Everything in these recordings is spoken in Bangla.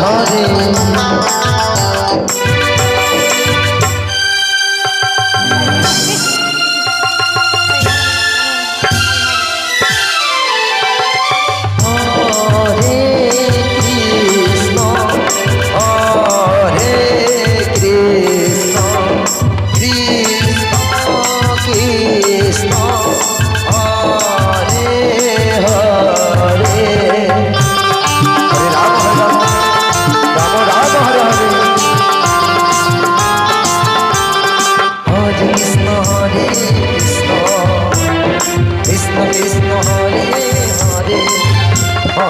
হরে।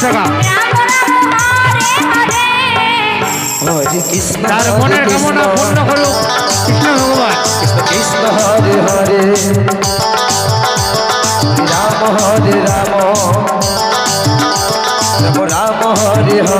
টাকা। তার মনের কামনা পূর্ণ করুক। কৃষ্ণ ভগবান। কৃষ্ণ হরে হরে রাম হরে রাম। রাম রাম হরে হরে